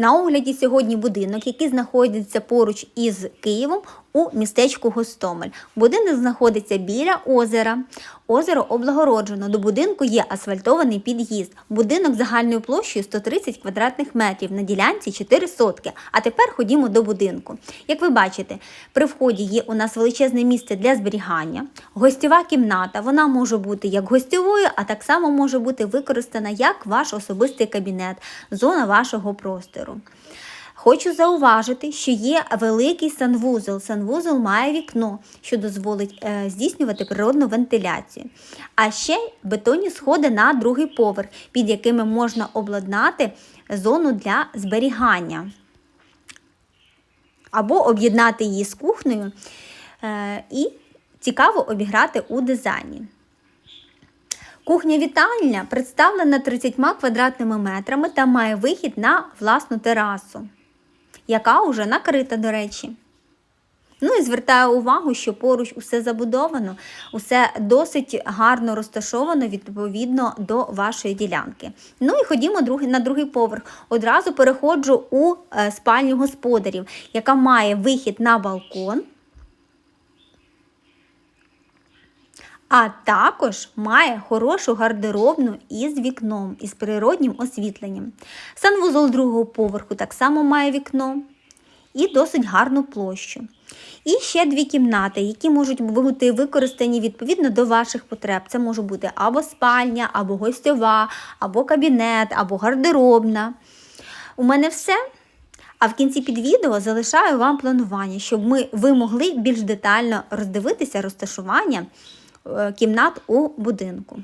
На огляді сьогодні будинок, який знаходиться поруч із Києвом у містечку Гостомель. Будинок знаходиться біля озера. Озеро облагороджено. До будинку є асфальтований під'їзд. Будинок загальною площею 130 квадратних метрів на ділянці 4 сотки. А тепер ходімо до будинку. Як ви бачите, при вході є у нас величезне місце для зберігання. Гостьова кімната. Вона може бути як гостьовою, а так само може бути використана як ваш особистий кабінет, зона вашого простору. Хочу зауважити, що є великий санвузол. Санвузол має вікно, що дозволить е, здійснювати природну вентиляцію. А ще бетонні сходи на другий поверх, під якими можна обладнати зону для зберігання. Або об'єднати її з кухнею е, і цікаво обіграти у дизайні. Кухня-вітальня представлена 30 квадратними метрами та має вихід на власну терасу, яка вже накрита, до речі. Ну і звертаю увагу, що поруч усе забудовано, усе досить гарно розташовано відповідно до вашої ділянки. Ну і ходімо на другий поверх. Одразу переходжу у е, спальню господарів, яка має вихід на балкон. А також має хорошу гардеробну із вікном, із природнім освітленням. Санвузол другого поверху так само має вікно і досить гарну площу. І ще дві кімнати, які можуть бути використані відповідно до ваших потреб. Це може бути або спальня, або гостьова, або кабінет, або гардеробна. У мене все. А в кінці під відео залишаю вам планування, щоб ми, ви могли більш детально роздивитися розташування кімнат у будинку.